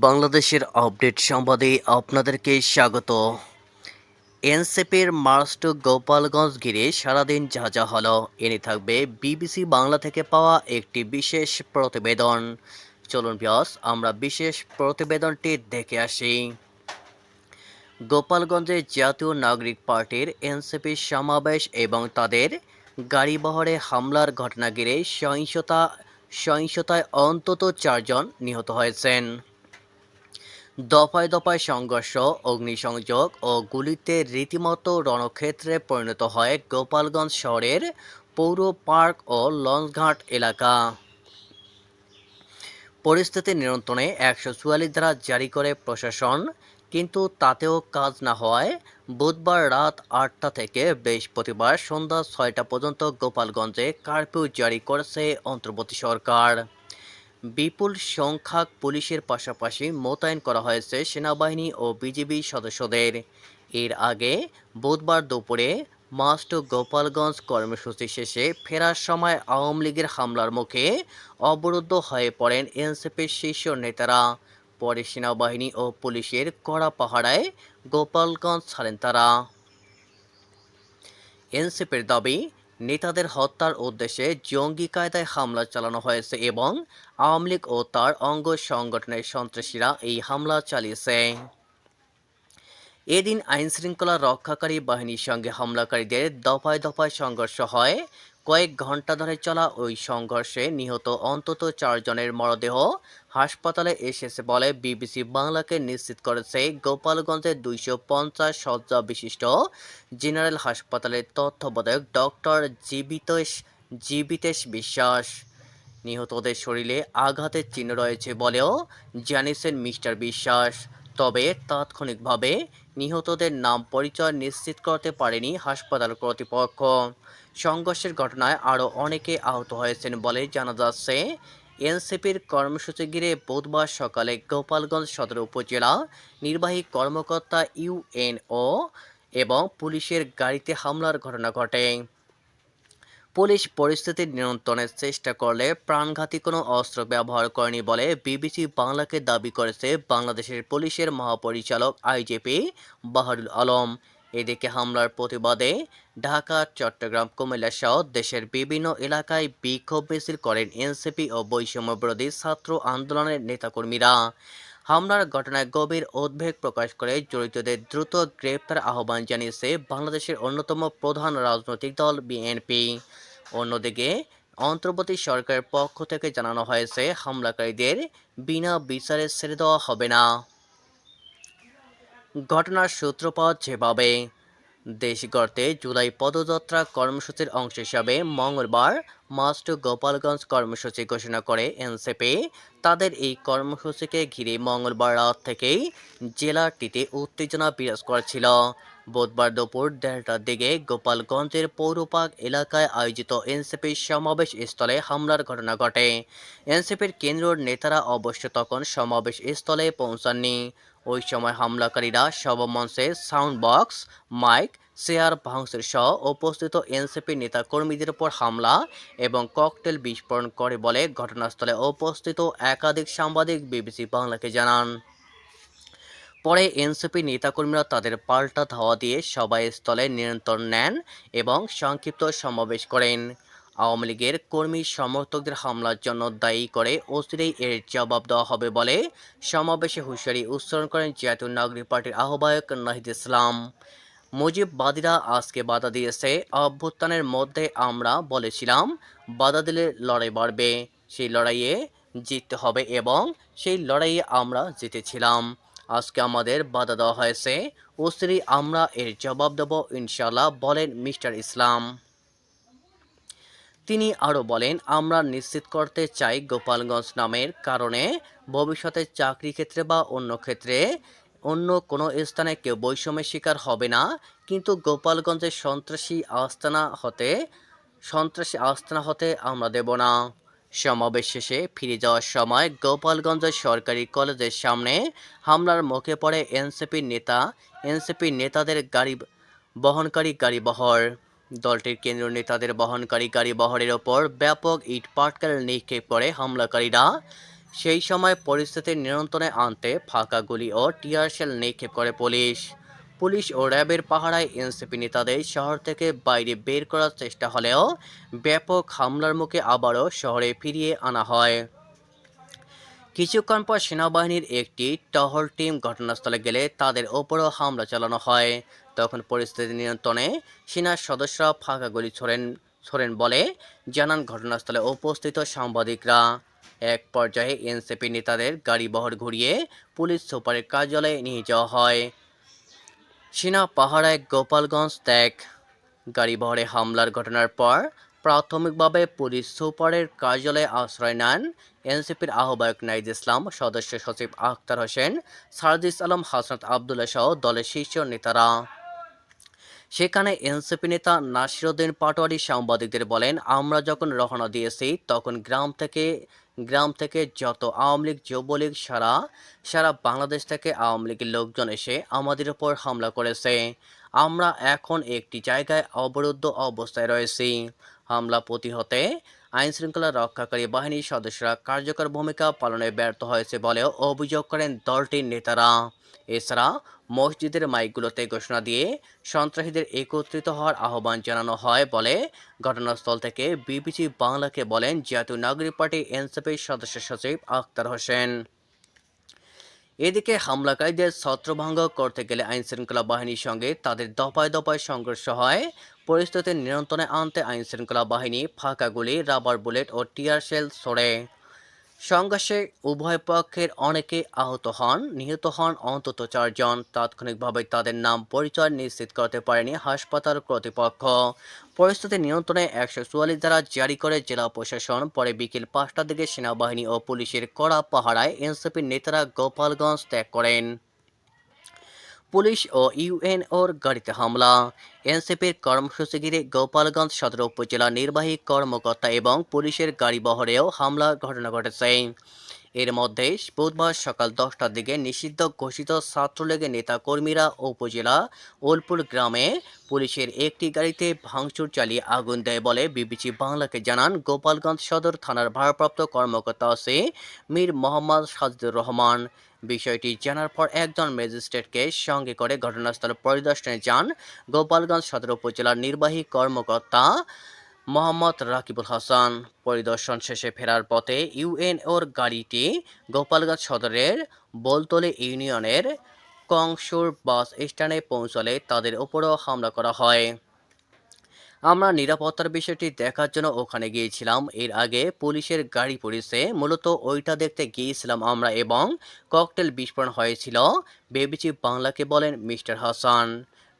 বাংলাদেশের আপডেট সংবাদে আপনাদেরকে স্বাগত। এনসিপির মার্চ টু গোপালগঞ্জ ঘিরে সারাদিন যা যা হলো এনে থাকবে বিবিসি বাংলা থেকে পাওয়া একটি বিশেষ প্রতিবেদন। চলুন বিয়স আমরা বিশেষ প্রতিবেদনটি দেখে আসি। গোপালগঞ্জে জাতীয় নাগরিক পার্টির এনসিপি সমাবেশ এবং তাদের গাড়িবহরে হামলার ঘটনা ঘিরে সহিংসতা সহিংসতায় অন্তত চারজন নিহত হয়েছেন। দফায় দফায় সংঘর্ষ, অগ্নিসংযোগ ও গুলিতে রীতিমতো রণক্ষেত্রে পরিণত হয় গোপালগঞ্জ শহরের পৌর পার্ক ও লঞ্চঘাট এলাকা। পরিস্থিতি নিয়ন্ত্রণে একশো চুয়াল্লিশ ধারা জারি করে প্রশাসন, কিন্তু তাতেও কাজ না হওয়ায় বুধবার রাত আটটা থেকে বৃহস্পতিবার সন্ধ্যা ছয়টা পর্যন্ত গোপালগঞ্জে কারফিউ জারি করেছে অন্তর্বর্তী সরকার। বিপুল সংখ্যক পুলিশের পাশাপাশি মোতায়েন করা হয়েছে সেনাবাহিনী ও বিজিবি সদস্যদের। এর আগে বুধবার দুপুরে মাস্ট গোপালগঞ্জ কর্মসূচি শেষে ফেরার সময় আওয়ামী লীগের হামলার মুখে অবরুদ্ধ হয়ে পড়েন এনসিপির শীর্ষ নেতারা। পরে সেনাবাহিনী ও পুলিশের কড়া পাহারায় গোপালগঞ্জ ছাড়েন তারা। এনসিপির দাবি নেতাদের হত্যার উদ্দেশ্যে জঙ্গি কায়দায় হামলা চালানো হয়েছে এবং আওয়ামী লীগ ও তার অঙ্গ সংগঠনের সন্ত্রাসীরা এই হামলা চালিয়েছে। এদিন আইনশৃঙ্খলা রক্ষাকারী বাহিনীর সঙ্গে হামলাকারীদের দফায় দফায় সংঘর্ষ হয়। কয়েক ঘণ্টা ধরে চলা ওই সংঘর্ষে নিহত অন্তত চারজনের মরদেহ হাসপাতালে এসেছে বলে বিবিসি বাংলাকে নিশ্চিত করেছে। গোপালগঞ্জের দুইশো পঞ্চাশ শয্যা বিশিষ্ট জেনারেল হাসপাতালের তত্ত্বাবধায়ক ডক্টর জীবিতেশ জীবিতেশ বিশ্বাস। নিহতদের শরীরে আঘাতের চিহ্ন রয়েছে বলেও জানিয়েছেন মিস্টার বিশ্বাস। তবে তাৎক্ষণিকভাবে নিহতদের নাম পরিচয় নিশ্চিত করতে পারেনি হাসপাতাল কর্তৃপক্ষ। সংঘর্ষের ঘটনায় আরও অনেকে আহত হয়েছেন বলে জানা যাচ্ছে। এনসিপির কর্মসূচি ঘিরে বুধবার সকালে গোপালগঞ্জ সদর উপজেলা নির্বাহী কর্মকর্তা ইউএনও এবং পুলিশের গাড়িতে হামলার ঘটনা ঘটে। পুলিশ পরিস্থিতি নিয়ন্ত্রণের চেষ্টা করলে প্রাণঘাতী কোনো অস্ত্র ব্যবহার করেনি বলে বিবিসি বাংলাকে দাবি করেছে বাংলাদেশের পুলিশের মহাপরিচালক আইজিপি বাহারুল আলম। এদিকে হামলার প্রতিবাদে ঢাকা, চট্টগ্রাম, কুমিল্লা সহ দেশের বিভিন্ন এলাকায় বিক্ষোভ মিছিল করেন এনসিপি ও বৈষম্য বিরোধী ছাত্র আন্দোলনের নেতাকর্মীরা। হামলার ঘটনায় গভীর উদ্বেগ প্রকাশ করে জড়িতদের দ্রুত গ্রেপ্তার আহ্বান জানিয়েছে বাংলাদেশের অন্যতম প্রধান রাজনৈতিক দল বিএনপি। অন্যদিকে অন্তর্বর্তী সরকারের পক্ষ থেকে জানানো হয়েছে, হামলাকারীদের বিনা বিচারে ছেড়ে দেওয়া হবে না। ঘটনার সূত্রপাত যেভাবে দেশ গড়তে জুলাই পদযাত্রা কর্মসূচির অংশ হিসাবে মঙ্গলবার মাস্ট গোপালগঞ্জ কর্মসূচি ঘোষণা করে এনসিপি। তাদের এই কর্মসূচিকে ঘিরে মঙ্গলবার রাত থেকেই জেলাটিতে উত্তেজনা বিরাজ করছিল। বুধবার দুপুর দেড়টার দিকে গোপালগঞ্জের পৌরপাক এলাকায় আয়োজিত এনসিপির সমাবেশ স্থলে হামলার ঘটনা ঘটে। এনসিপির কেন্দ্রীয় নেতারা অবশ্য তখন সমাবেশ স্থলে পৌঁছাননি। ওই সময় হামলাকারীরা সভামঞ্চে সাউন্ড বক্স মাইক, চেয়ার ভাঙচুর সহ উপস্থিত এনসিপি নেতা কর্মীদের উপর হামলা এবং ককটেল বিস্ফোরণ করে বলে ঘটনাস্থলে উপস্থিত একাধিক সাংবাদিক বিবিসি বাংলাকে জানান। পরে এনসিপি নেতাকর্মীরা তাদের পাল্টা ধাওয়া দিয়ে সবাই স্থলে নিয়ন্ত্রণ নেন এবং সংক্ষিপ্ত সমাবেশ করেন। আওয়ামী লীগের কর্মী সমর্থকদের হামলার জন্য দায়ী করে অচিরেই এর জবাব দেওয়া হবে বলে সমাবেশে হুঁশিয়ারি উচ্চারণ করেন জাতীয় নাগরিক পার্টির আহ্বায়ক নাহিদ ইসলাম। মুজিববাদীরা আজকে বাধা দিয়েছে, অভ্যুত্থানের মধ্যে আমরা বলেছিলাম বাধা দিলে লড়াই বাড়বে, সেই লড়াইয়ে জিততে হবে এবং সেই লড়াইয়ে আমরা জিতেছিলাম। আজকে আমাদের বাধা দেওয়া হয়েছে অচিরেই আমরা এর জবাব দেব ইনশাল্লাহ বলেন মিস্টার ইসলাম। তিনি আরও বলেন, আমরা নিশ্চিত করতে চাই গোপালগঞ্জ নামের কারণে ভবিষ্যতে চাকরি ক্ষেত্রে বা অন্য ক্ষেত্রে অন্য কোনো স্থানে কেউ বৈষম্যের শিকার হবে না। কিন্তু গোপালগঞ্জের সন্ত্রাসী আস্তানা হতে, সন্ত্রাসী আস্তানা হতে আমরা দেব না। সমাবেশ শেষে ফিরে যাওয়ার সময় গোপালগঞ্জের সরকারি কলেজের সামনে হামলার মুখে পড়ে এনসিপির নেতা, এনসিপির নেতাদের গাড়ি বহনকারী গাড়িবহর। দলটির কেন্দ্র নেতাদের বহনকারী গাড়ি বহরের ওপর ব্যাপক ইট পাটকেল নিক্ষেপ করে হামলাকারীরা সেই সময় পরিস্থিতি নিয়ন্ত্রণে আনতে ফাঁকা গুলি ও টিয়ার শেল নিক্ষেপ করে পুলিশ। পুলিশ ও র্যাবের পাহারায় এনসিপি নেতাদের শহর থেকে বাইরে বের করার চেষ্টা হলেও ব্যাপক হামলার মুখে আবারও শহরে ফিরিয়ে আনা হয়। কিছুক্ষণ পর সেনাবাহিনীর একটি টহল টিম ঘটনাস্থলে গেলে তাদের ওপরও হামলা চালানো হয়। তখন পরিস্থিতি নিয়ন্ত্রণে সেনার সদস্যরা ফাঁকা গুলি ছোড়েন ছোড়েন বলে জানান ঘটনাস্থলে উপস্থিত সাংবাদিকরা। এক পর্যায়ে এনসিপি নেতাদের গাড়িবহর ঘুরিয়ে পুলিশ সুপারের কার্যালয়ে নিয়ে যাওয়া হয়। সেনা পাহারায় গোপালগঞ্জ ত্যাগ। গাড়িবহরে হামলার ঘটনার পর প্রাথমিকভাবে পুলিশ সুপারের কার্যালয়ে আশ্রয় নেন এনসিপির আহ্বায়ক নাইজ ইসলাম সদস্য সচিব আখতার হোসেন, সারজিস আলম, হাসনাত আবদুল্লাহ সহ দলের শীর্ষ নেতারা। সেখানে এনসিপি নেতা নাসিরুদ্দিন পাটোয়ারি সাংবাদিকদের বলেন, আমরা যখন রওনা দিয়েছি, তখন গ্রাম থেকে গ্রাম থেকে যত আওয়ামী লীগ, যুবলীগ সারা সারা বাংলাদেশ থেকে আওয়ামী লীগের লোকজন এসে আমাদের উপর হামলা করেছে। আমরা এখন একটি জায়গায় অবরুদ্ধ অবস্থায় রয়েছি। হামলা প্রতিহতে আইনশৃঙ্খলা রক্ষাকারী বাহিনীর সদস্যরা কার্যকর ভূমিকা পালনে ব্যর্থ হয়েছে বলেও অভিযোগ করেন দলটির নেতারা। এছাড়া মসজিদের মাইকগুলোতে ঘোষণা দিয়ে সন্ত্রাসীদের একত্রিত হওয়ার আহ্বান জানানো হয় বলে ঘটনাস্থল থেকে বিবিসি বাংলাকে বলেন জাতীয় নাগরিক পার্টি এনসিপির সদস্য সচিব আখতার হোসেন। এদিকে হামলাকারীদের ছত্রভঙ্গ করতে গেলে আইন শৃঙ্খলা বাহিনীর সঙ্গে তাদের দফায় দফায় সংঘর্ষ হয়। পরিস্থিতি নিয়ন্ত্রণে আনতে আইন শৃঙ্খলা বাহিনী ফাঁকা গুলি, রাবার বুলেট ও টিয়ার শেল ছোড়ে। সংঘর্ষে উভয় পক্ষের অনেকে আহত হন। নিহত হন অন্তত চারজন। তাৎক্ষণিকভাবে তাদের নাম পরিচয় নিশ্চিত করতে পারেনি হাসপাতাল কর্তৃপক্ষ। পরিস্থিতি নিয়ন্ত্রণে একশো চুয়াল্লিশ ধারা জারি করে জেলা প্রশাসন। পরে বিকেল পাঁচটার দিকে সেনাবাহিনী ও পুলিশের কড়া পাহারায় এনসিপির নেতারা গোপালগঞ্জ ত্যাগ করেন। পুলিশ ও ইউএনওর গাড়িতে হামলা। এনসিপির কর্মসূচি ঘিরে গোপালগঞ্জ সদর উপজেলা নির্বাহী কর্মকর্তা এবং পুলিশের গাড়ি বহরেও হামলার ঘটনা ঘটেছে। এর মধ্যে বুধবার সকাল দশটার দিকে নিষিদ্ধ ঘোষিত ছাত্রলীগের নেতাকর্মীরা উপজেলা ওলপুর গ্রামে পুলিশের একটি গাড়িতে ভাঙচুর চালিয়ে আগুন দেয় বলে বিবিসি বাংলাকে জানান গোপালগঞ্জ সদর থানার ভারপ্রাপ্ত কর্মকর্তা আছে মীর মোহাম্মদ সাজিদুর রহমান। বিষয়টি জানার পর একজন ম্যাজিস্ট্রেটকে সঙ্গে করে ঘটনাস্থল পরিদর্শনে যান গোপালগঞ্জ সদর উপজেলার নির্বাহী কর্মকর্তা মোহাম্মদ রাকিবুল হাসান। পরিদর্শন শেষে ফেরার পথে ইউএনওর গাড়িটি গোপালগঞ্জ সদরের বলতলি ইউনিয়নের কংসুর বাস স্ট্যান্ডে পৌঁছলে তাদের উপরও হামলা করা হয়। আমরা নিরাপত্তার বিষয়টি দেখার জন্য ওখানে গিয়েছিলাম। এর আগে পুলিশের গাড়ি পড়েছে। মূলত ওইটা দেখতে গিয়েছিলাম আমরা এবং ককটেল বিস্ফোরণ হয়েছিল। বেবিচি বাংলাকে বলেন মিস্টার হাসান।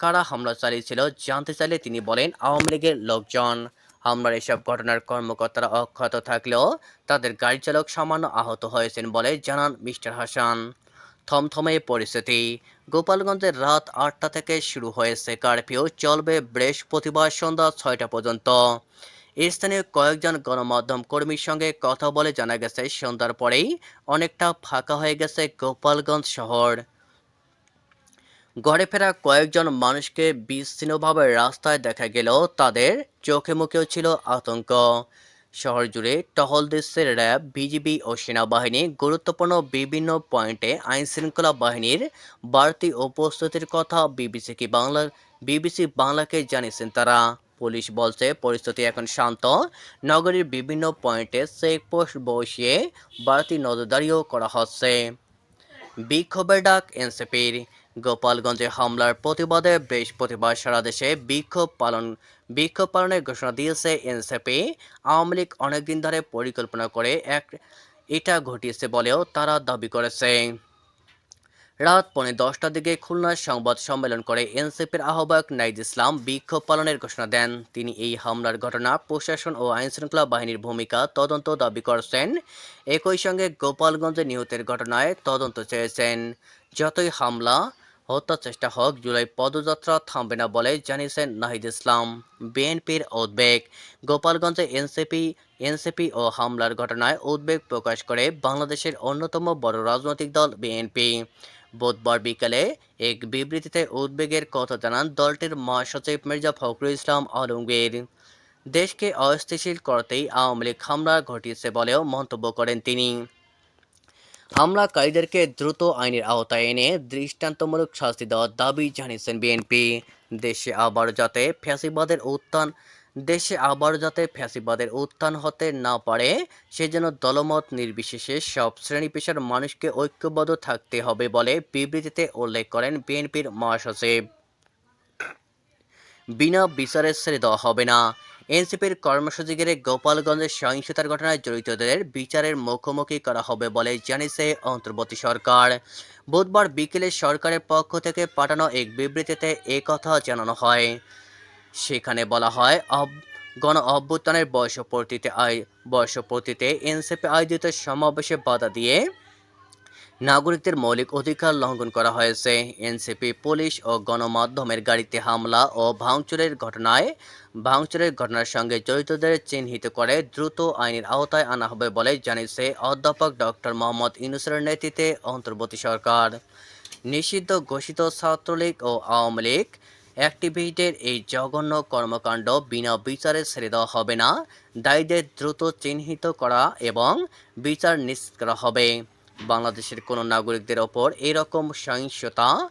কারা হামলা চালিয়েছিল জানতে চাইলে তিনি বলেন আওয়ামী লীগের লোকজন। হামলার এসব ঘটনার কর্মকর্তারা অক্ষত থাকলেও তাদের গাড়ি চালক সামান্য আহত হয়েছেন বলে জানান মিস্টার হাসান। থমথমে পরিস্থিতি। গোপালগঞ্জের রাত আটটা থেকে শুরু হয়েছে কারফিউ, চলবে বৃহস্পতিবার সন্ধ্যা ছয়টা পর্যন্ত। স্থানীয় কয়েকজন গণমাধ্যম কর্মীর সঙ্গে কথা বলে জানা গেছে, সন্ধ্যার পরেই অনেকটা ফাঁকা হয়ে গেছে গোপালগঞ্জ শহর। ঘরে ফেরা কয়েকজন মানুষকে বিচ্ছিন্নভাবে রাস্তায় দেখা গেলেও তাদের চোখে মুখেও ছিল আতঙ্ক। শহর জুড়ে টহল দিচ্ছে র্যাব, বিজিবি ও সেনাবাহিনী। গুরুত্বপূর্ণ বিভিন্ন পয়েন্টে আইনশৃঙ্খলা বাহিনীর বাড়তি উপস্থিতির কথা বিবিসি বাংলা, বিবিসি বাংলাকে জানিয়েছেন তারা। পুলিশ বলছে, পরিস্থিতি এখন শান্ত। নগরীর বিভিন্ন পয়েন্টে চেকপোস্ট বসিয়ে বাড়তি নজরদারিও করা হচ্ছে। বিক্ষোভের ডাক এনসিপির। গোপালগঞ্জে হামলার প্রতিবাদে বৃহস্পতিবার সারা দেশে বিক্ষোভ পালন, বিক্ষোভ পালনের ঘোষণা দিয়েছে এনসিপি। আওয়ামী লীগ অনেকদিন ধরে পরিকল্পনা করে এক, এটা ঘটিয়েছে বলেও তারা দাবি করেছে। রাত পৌনে দশটার দিকে খুলনার সংবাদ সম্মেলন করে এনসিপির আহ্বায়ক নাইজ ইসলাম বিক্ষোভ পালনের ঘোষণা দেন। তিনি এই হামলার ঘটনা প্রশাসন ও আইনশৃঙ্খলা বাহিনীর ভূমিকা তদন্ত দাবি করেছেন। একই সঙ্গে গোপালগঞ্জে নিহতের ঘটনায় তদন্ত চেয়েছেন। যতই হামলা হত্যা চেষ্টা হোক, জুলাই পদযাত্রা থামবে না বলে জানিয়েছেন নাহিদ ইসলাম। বিএনপির উদ্বেগ, গোপালগঞ্জে এনসিপি এনসিপি ও হামলার ঘটনায় উদ্বেগ প্রকাশ করে বাংলাদেশের অন্যতম বড় রাজনৈতিক দল বিএনপি। বুধবার বিকালে এক বিবৃতিতে উদ্বেগের কথা জানান দলটির মহাসচিব মির্জা ফখরুল ইসলাম আলমগীর। দেশকে অস্থিতিশীল করতেই আওয়ামী লীগ হামলা ঘটিয়েছে বলেও মন্তব্য করেন তিনি। হামলাকারীদেরকে দ্রুত আইনের আওতায় এনে দৃষ্টান্তমূলক শাস্তি দেওয়ার দাবি জানিয়েছেন বিএনপি। দেশে আবার যাতে ফ্যাসিবাদের উত্থান, দেশে আবার যাতে ফ্যাসিবাদের উত্থান হতে না পারে, সেজন্য দলমত নির্বিশেষে সব শ্রেণি পেশার মানুষকে ঐক্যবদ্ধ থাকতে হবে বলে বিবৃতিতে উল্লেখ করেন বিএনপির মহাসচিব। বিনা বিচারে ছেড়ে দেওয়া হবে না। এনসিপির কর্মসূচি ঘিরে গোপালগঞ্জের সহিংসতার ঘটনায় জড়িতদের বিচারের মুখোমুখি করা হবে বলে জানিয়েছে অন্তর্বর্তী সরকার। বুধবার বিকেলে সরকারের পক্ষ থেকে পাঠানো এক বিবৃতিতে একথা জানানো হয়। সেখানে বলা হয় গণ অভ্যুত্থানের বর্ষপূর্তিতে আয় বর্ষপূর্তিতে এনসিপি আয়োজিত সমাবেশে বাধা দিয়ে নাগরিকদের মৌলিক অধিকার লঙ্ঘন করা হয়েছে। এনসিপি, পুলিশ ও গণমাধ্যমের গাড়িতে হামলা ও ভাঙচুরের ঘটনায়, ভাঙচুরের ঘটনার সঙ্গে জড়িতদের চিহ্নিত করে দ্রুত আইনের আওতায় আনা হবে বলে জানিয়েছে অধ্যাপক ডক্টর মোহাম্মদ ইউনুসের নেতৃত্বে অন্তর্বর্তী সরকার। নিষিদ্ধ ঘোষিত ছাত্রলীগ ও আওয়ামী লীগ অ্যাক্টিভিস্টের এই জঘন্য কর্মকাণ্ড বিনা বিচারে ছেড়ে দেওয়া হবে না। দায়ীদের দ্রুত চিহ্নিত করা এবং বিচার নিশ্চিত করা হবে। বাংলাদেশের কোনো নাগরিকদের ওপর এরকম সহিংসতা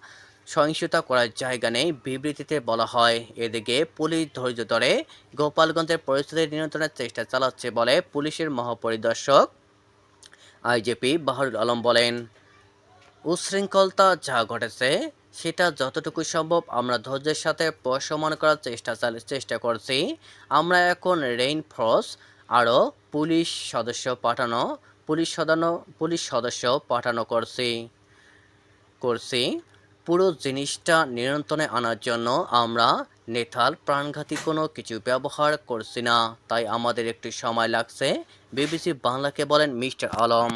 সহিংসতা করার জায়গা নেই। বিবৃতিতে বলা হয়, এদিকে পুলিশ ধৈর্য ধরে গোপালগঞ্জের পরিস্থিতি নিয়ন্ত্রণের চেষ্টা চালাচ্ছে বলে পুলিশের মহাপরিদর্শক আইজিপি বাহারুল আলম বলেন উশৃঙ্খলতা যা ঘটেছে সেটা যতটুকু সম্ভব আমরা ধৈর্যের সাথে প্রশমন করার চেষ্টা চাল- চেষ্টা করছি। আমরা এখন রেইন ফোর্স আরও পুলিশ সদস্য পাঠানো পুলিশ সদানো, পুলিশ সদস্য পাঠানো করছি। করছি। পুরো জিনিসটা নিয়ন্ত্রণে আনার জন্য আমরা নেথাল প্রাণঘাতী কোনো কিছু ব্যবহার করছি না। তাই আমাদের একটু সময় লাগছে। বিবিসি বাংলাকে বলেন মিস্টার আলম।